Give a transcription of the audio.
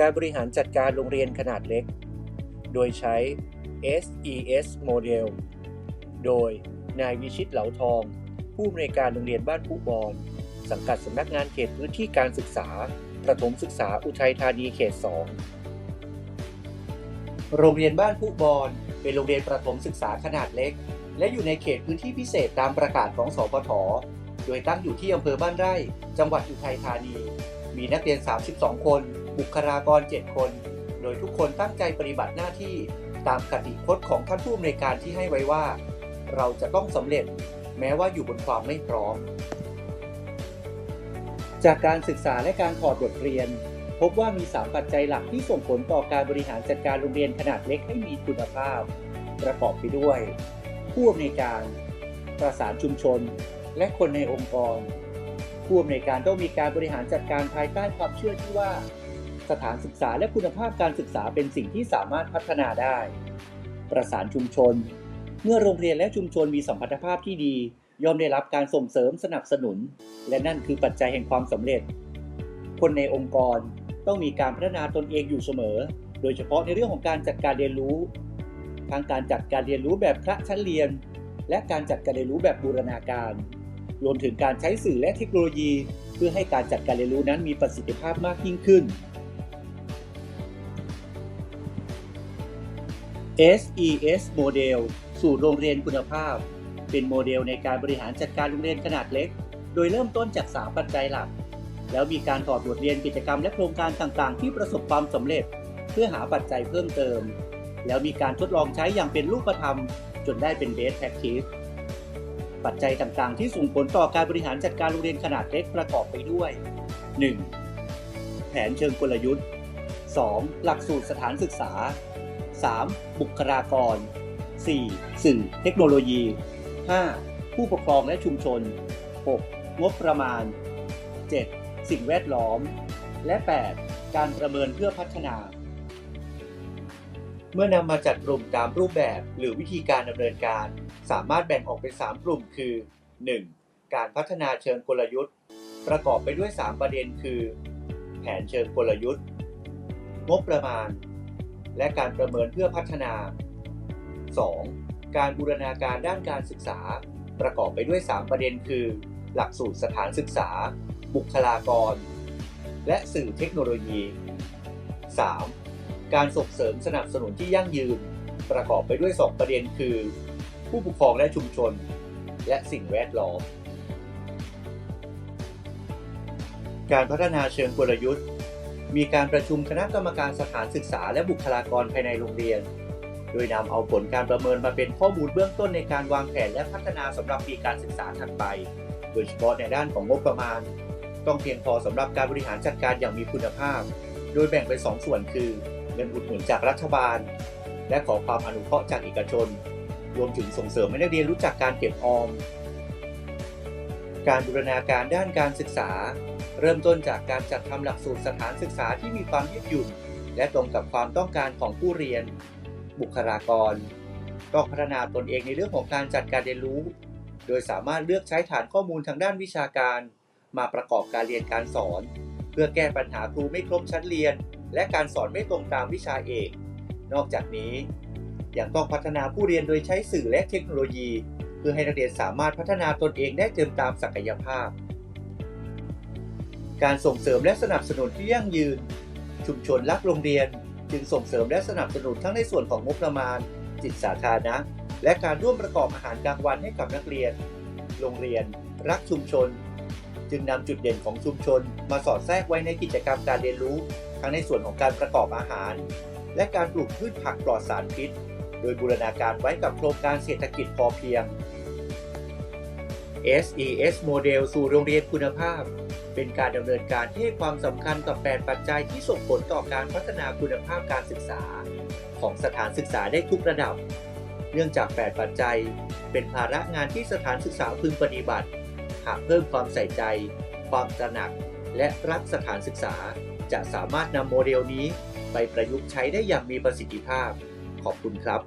การบริหารจัดการโรงเรียนขนาดเล็ก โดยใช้ SES โมเดลโดยนายวิชิตเหลาทอง ผู้อำนวยการโรงเรียนบ้านผู้บอนสังกัดสำนักงานเขตพื้นที่การศึกษา ประถมศึกษาอุทัยธานีเขต 2 โรงเรียนบ้านผู้บอนเป็นโรงเรียนประถมศึกษาขนาดเล็ก และอยู่ในเขตพื้นที่พิเศษตามประกาศของสปทโดยตั้งอยู่ที่อำเภอบ้านไร่ จังหวัดอุทัยธานี มีนักเรียน 32 คน บุคลากร 7 คน โดยทุกคนตั้งใจปฏิบัติหน้าที่ตามคติพจน์ของท่านผู้อำนวยการที่ให้ไว้ว่า เราจะต้องสำเร็จแม้ว่าอยู่บนความไม่พร้อม จากการศึกษาและการถอดบทเรียน พบว่ามี 3 ปัจจัยหลักที่ส่งผลต่อการบริหารจัดการโรงเรียนขนาดเล็กให้มีคุณภาพ ประกอบไปด้วย ผู้อำนวยการ ประสานชุมชน และคนในองค์กรผู้อำนวยการต้องมีการบริหารจัดการภายใต้ความเชื่อที่ว่า สถานศึกษาและคุณภาพการศึกษาเป็นสิ่งที่สามารถพัฒนาได้ ประสานชุมชน เมื่อโรงเรียนและชุมชนมีสัมพันธภาพที่ดี ย่อมได้รับการส่งเสริมสนับสนุน และนั่นคือปัจจัยแห่งความสำเร็จ คนในองค์กรต้องมีการพัฒนาตนเองอยู่เสมอ โดยเฉพาะในเรื่องของการจัดการเรียนรู้ทั้งการจัดการเรียนรู้แบบคละชั้นเรียน และการจัดการเรียนรู้แบบบูรณาการ รวมถึงการใช้สื่อและเทคโนโลยี เพื่อให้การจัดการเรียนรู้นั้นมีประสิทธิภาพมากยิ่งขึ้น SES โมเดลสู่โรงเรียนคุณภาพ เป็นโมเดลในการบริหารจัดการโรงเรียนขนาดเล็ก โดยเริ่มต้นจาก 3 ปัจจัยหลัก แล้วมีการถอดบทเรียนกิจกรรมและโครงการต่างๆ ที่ประสบความสำเร็จ เพื่อหาปัจจัยเพิ่มเติม แล้วมีการทดลองใช้อย่างเป็นรูปธรรม จนได้เป็น best practice ปัจจัยต่างๆ ที่ส่งผลต่อการบริหารจัดการโรงเรียนขนาดเล็กประกอบไปด้วย 1. แผนเชิงกลยุทธ์ 2. หลักสูตรสถานศึกษา 3. บุคลากร 4. สื่อเทคโนโลยี 5. ผู้ปกครองและชุมชน 6. งบประมาณ 7. สิ่งแวดล้อม และ 8. การประเมินเพื่อพัฒนา เมื่อนำมาจัดกลุ่มตามรูปแบบหรือวิธีการดำเนินการ สามารถแบ่งออกเป็น 3 กลุ่มคือ 1. การพัฒนาเชิงกลยุทธ์ ประกอบไปด้วย 3 ประเด็นคือ แผนเชิงกลยุทธ์ งบประมาณ และการประเมินเพื่อพัฒนา 2. การบูรณาการด้านการศึกษา ประกอบไปด้วย 3 ประเด็นคือ หลักสูตรสถานศึกษา บุคลากร และสื่อเทคโนโลยี 3. การส่งเสริมสนับสนุนที่ยั่งยืน ประกอบไปด้วย 2 ประเด็นคือ ผู้ปกครองและชุมชน และสิ่งแวดล้อมการพัฒนาเชิงกลยุทธ์ มีการประชุมคณะกรรมการสถานศึกษาและบุคลากรภายในโรงเรียน โดยนำเอาผลการประเมินมาเป็นข้อมูลเบื้องต้นในการวางแผนและพัฒนาสำหรับปีการศึกษาถัดไป โดยเฉพาะในด้านของงบประมาณ ต้องเพียงพอสำหรับการบริหารจัดการอย่างมีคุณภาพ โดยแบ่งเป็น 2 ส่วนคือ เงินอุดหนุนจากรัฐบาล และขอความอนุเคราะห์จากเอกชน รวมถึงส่งเสริมให้นักเรียนรู้จักการเก็บออม การบูรณาการด้านการศึกษา เริ่มต้นจากการจัดทำหลักสูตรสถานศึกษาที่มีความยืดหยุ่น และตรงกับความต้องการของผู้เรียน บุคลากร ต้องพัฒนาตนเองในเรื่องของการจัดการเรียนรู้ โดยสามารถเลือกใช้ฐานข้อมูลทางด้านวิชาการ มาประกอบการเรียนการสอน เพื่อแก้ปัญหาครูไม่ครบชั้นเรียน และการสอนไม่ตรงตามวิชาเอก นอกจากนี้ยังต้องพัฒนาผู้เรียนโดยใช้สื่อและเทคโนโลยี เพื่อให้นักเรียนสามารถพัฒนาตนเองได้เต็มตามศักยภาพ การส่งเสริมและสนับสนุนที่ยั่งยืน ชุมชนรักโรงเรียน จึงส่งเสริมและสนับสนุนทั้งในส่วนของงบประมาณ จิตสาธารณะ และการร่วมประกอบอาหารกลางวันให้กับนักเรียน โรงเรียน รักชุมชน จึงนำจุดเด่นของชุมชน มาสอดแทรกไว้ในกิจกรรมการเรียนรู้ ทั้งในส่วนของการประกอบอาหาร และการปลูกพืชผักปลอดสารพิษ โดยบูรณาการไว้กับโครงการเศรษฐกิจพอเพียง SES โมเดลสู่โรงเรียนคุณภาพ เป็นการดำเนินการที่ให้ความสำคัญกับ8ปัจจัยที่ส่งผลต่อการพัฒนาคุณภาพการศึกษา ของสถานศึกษาได้ทุกระดับ เนื่องจาก 8 ปัจจัย เป็นภาระงานที่สถานศึกษาพึงปฏิบัติ หากเพิ่มความใส่ใจ ความตระหนัก และรักสถานศึกษา จะสามารถนำโมเดลนี้ ไปประยุกต์ใช้ได้อย่างมีประสิทธิภาพ ขอบคุณครับ